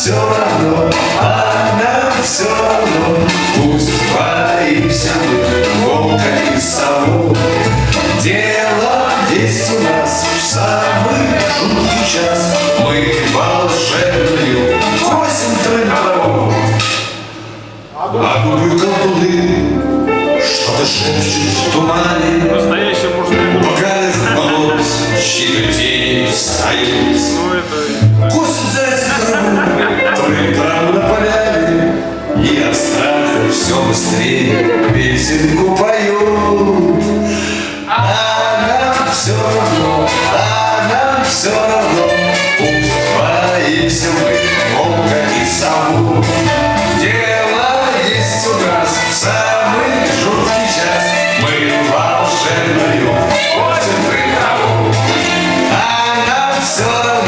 все равно, а нам все равно. Пусть боимся мы волка и сову. Дело есть у нас в самый жуткий час. Мы волшебную косим трын А губы колдуны что-то шепчут в тумане. Настоящий мужской. Бокалы болот, чьи-то тени встают. все быстрее песенку поют. А нам все равно, а нам все равно, пусть боимся мы Бога и сову. Дело есть у нас в самый жуткий час, мы волшебную осень прикову. А нам все равно,